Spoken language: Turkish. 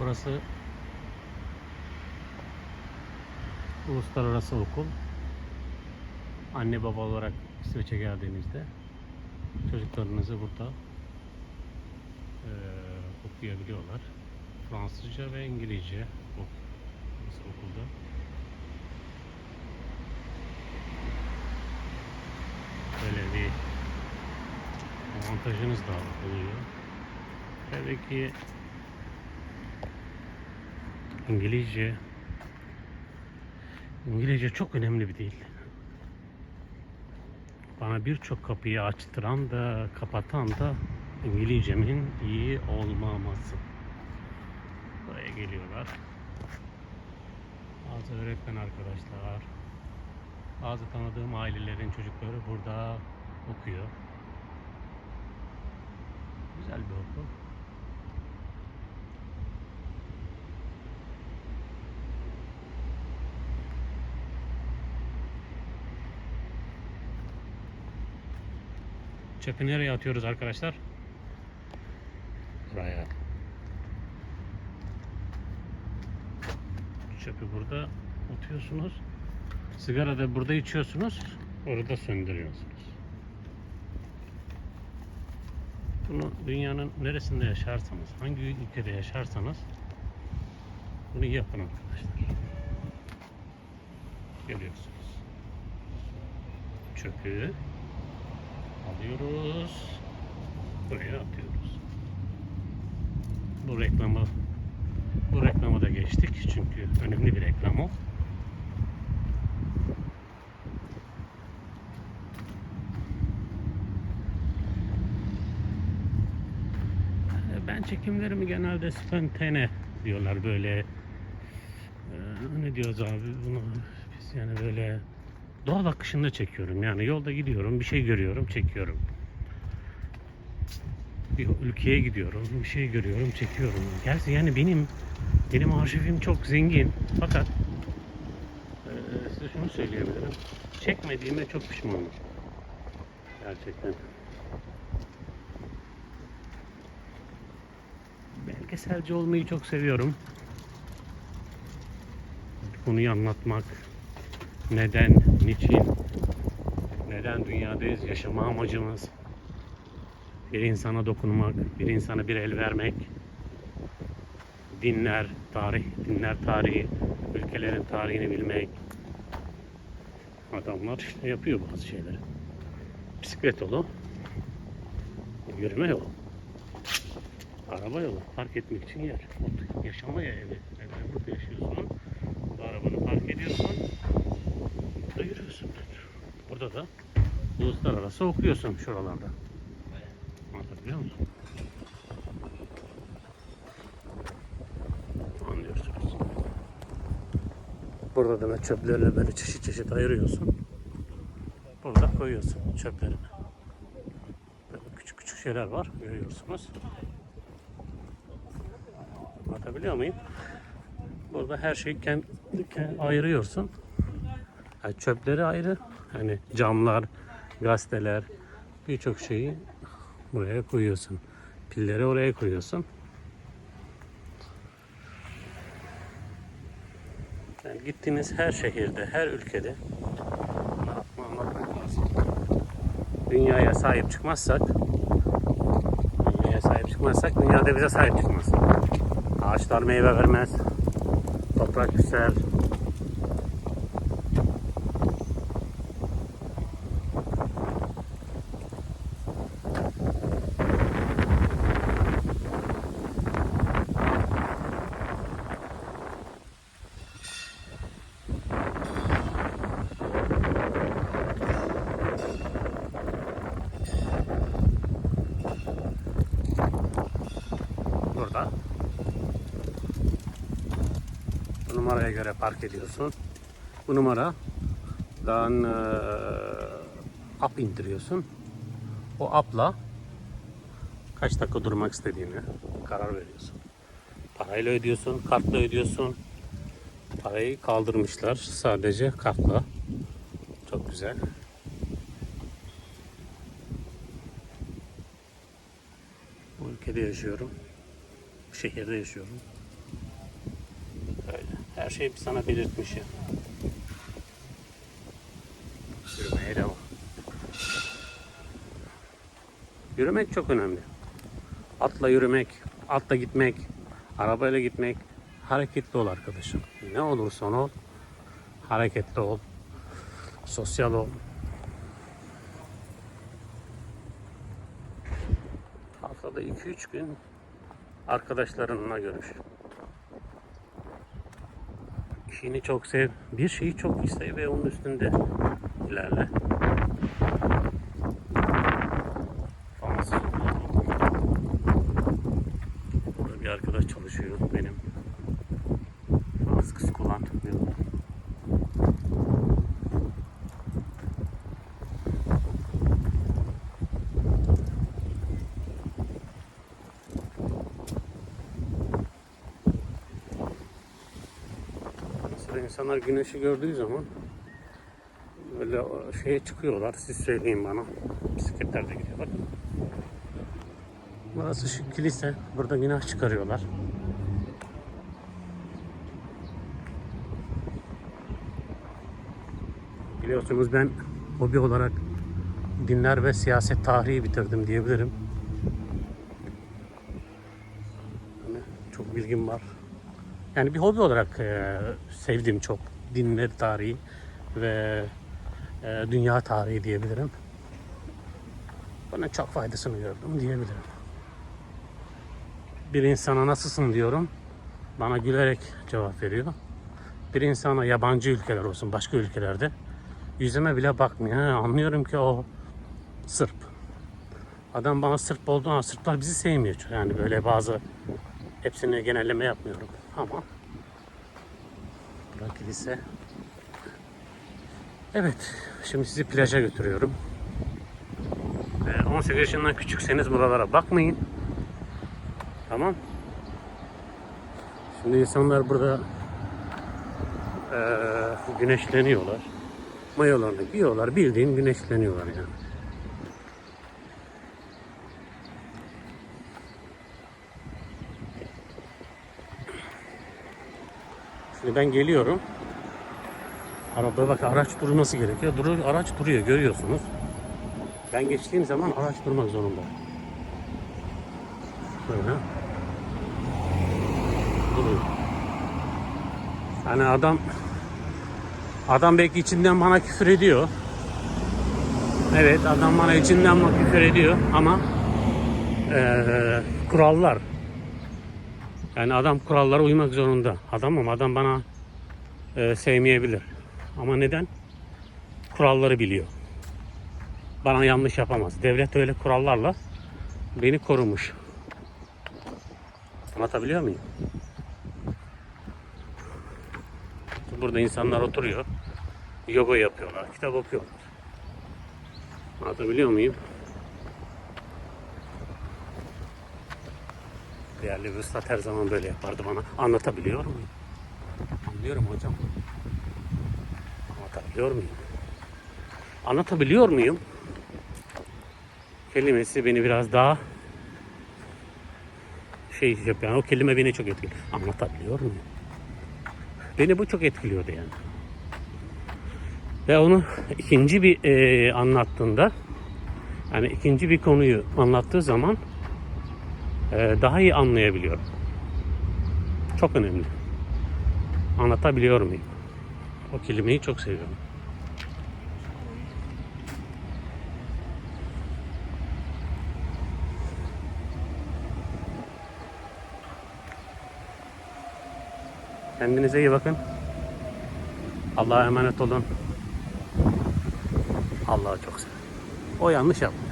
Burası uluslararası okul. Anne baba olarak İsveç'e geldiğinizde çocuklarınızı burada eee, okuyabiliyorlar. Fransızca ve İngilizce ok- okulda. Böyle bir avantajınız da oluyor. Tabii ki İngilizce İngilizce çok önemli bir dil. Bana birçok kapıyı açtıran da kapatan da İngilizcemin iyi olmaması. Buraya geliyorlar. Bazı öğretmen arkadaşlar, bazı tanıdığım ailelerin çocukları burada okuyor. Güzel bir okul. Çöpü nereye atıyoruz arkadaşlar? Buraya. Çöpü burada atıyorsunuz. Sigara da burada içiyorsunuz. Orada söndürüyorsunuz. Bunu dünyanın neresinde yaşarsanız, hangi ülkede yaşarsanız bunu yapın arkadaşlar. Görüyorsunuz. Çöpü alıyoruz. Buraya atıyoruz. Bu reklamı bu reklamı da geçtik çünkü önemli bir reklam o. Ee, Ben çekimlerimi genelde spontane diyorlar böyle Ee, ne diyoruz abi bunu biz yani böyle doğal akışında çekiyorum. Yani yolda gidiyorum bir şey görüyorum çekiyorum. Bir ülkeye gidiyorum bir şey görüyorum çekiyorum. Gerçi yani benim benim arşivim çok zengin. Fakat e, size şunu söyleyebilirim. Çekmediğime çok pişmanım. Gerçekten. Belgeselci olmayı çok seviyorum. Konuyu anlatmak neden, niçin, neden dünyadayız, yaşama amacımız, bir insana dokunmak, bir insana bir el vermek, dinler, tarih, dinler tarihi, ülkelerin tarihini bilmek. Adamlar işte yapıyor bazı şeyleri. Bisiklet yolu, yürüme yolu, araba yolu, park etmek için yer, yaşama evi. Yani burada yaşıyorsun, burada arabanı park ediyorsun. Burada da uluslararası okuyorsun şuralarda. Anlatabiliyor musun? Anlıyorsunuz. Burada da çöplerini böyle çeşit çeşit ayırıyorsun. Burada koyuyorsun çöplerini. Böyle küçük küçük şeyler var görüyorsunuz. Anlatabiliyor muyum? Burada her şeyi kendi ayırıyorsun. Yani çöpleri ayrı. Hani camlar, gazeteler, birçok şeyi buraya koyuyorsun. Pilleri oraya koyuyorsun. Yani gittiğiniz her şehirde, her ülkede. Dünyaya sahip çıkmazsak dünyaya sahip çıkmazsak dünyada bize sahip çıkmaz. Ağaçlar meyve vermez. Toprak küser. Burada. Bu numaraya göre park ediyorsun. Bu numaradan eee app indiriyorsun. O app'la kaç dakika durmak istediğini karar veriyorsun. Parayla ödüyorsun, kartla ödüyorsun. Parayı kaldırmışlar sadece kartla. Çok güzel. Bu ülkede yaşıyorum. Bu şehirde yaşıyorum. Her şey sana belirtmiş ya. Yürümeye devam. Yürümek çok önemli. Atla yürümek, atla gitmek, arabayla gitmek. Hareketli ol arkadaşım. Ne olursan ol, hareketli ol. Sosyal ol. Haftada 2-3 gün arkadaşlarınla görüş. İşini çok sev. Bir şeyi çok iste ve onun üstünde ilerle. İnsanlar güneşi gördüğü zaman böyle şeye çıkıyorlar. Siz söyleyin bana. Bisikletler de gidiyor. Burası şu kilise. Burada günah çıkarıyorlar. Biliyorsunuz ben hobi olarak dinler ve siyaset tarihi bitirdim diyebilirim. Yani çok bilgim var. Yani bir hobi olarak e, sevdim çok dinler tarihi ve e, dünya tarihi diyebilirim. Bana çok faydasını gördüm diyebilirim. Bir insana nasılsın diyorum. Bana gülerek cevap veriyor. Bir insana yabancı ülkeler olsun başka ülkelerde yüzüme bile bakmıyor. Anlıyorum ki o Sırp. Adam bana Sırp olduğu an Sırplar bizi sevmiyor. Yani böyle bazı hepsini genelleme yapmıyorum. Ama Burak kilise. Evet. Şimdi sizi plaja götürüyorum. Ee, 18 yaşından küçükseniz buralara bakmayın. Tamam. Şimdi insanlar burada eee, güneşleniyorlar. Mayolarını giyiyorlar. Bildiğin güneşleniyorlar yani. Şimdi ben geliyorum. Araba bak araç durması gerekiyor. Durur, araç duruyor görüyorsunuz. Ben geçtiğim zaman araç durmak zorunda. Böyle. Duruyor. Yani adam adam belki içinden bana küfür ediyor. Evet adam bana içinden bana küfür ediyor ama eee, kurallar yani adam kurallara uymak zorunda. Adamım adam bana e, sevmeyebilir. Ama neden? Kuralları biliyor. Bana yanlış yapamaz. Devlet öyle kurallarla beni korumuş. Anlatabiliyor muyum? Burada insanlar oturuyor. Yoga yapıyorlar. Kitap okuyorlar. Anlatabiliyor muyum? Değerli bir üstad her zaman böyle yapardı bana. Anlatabiliyor muyum? Anlıyorum hocam. Anlatabiliyor muyum? Anlatabiliyor muyum? Kelimesi beni biraz daha şey yapıyor. Yani o kelime beni çok etkiliyor. Anlatabiliyor muyum? Beni bu çok etkiliyordu yani. Ve onu ikinci bir e, anlattığında yani ikinci bir konuyu anlattığı zaman daha iyi anlayabiliyorum. Çok önemli. Anlatabiliyor muyum? O kelimeyi çok seviyorum. Kendinize iyi bakın. Allah'a emanet olun. Allah'a çok seviyorum. O yanlış yaptı.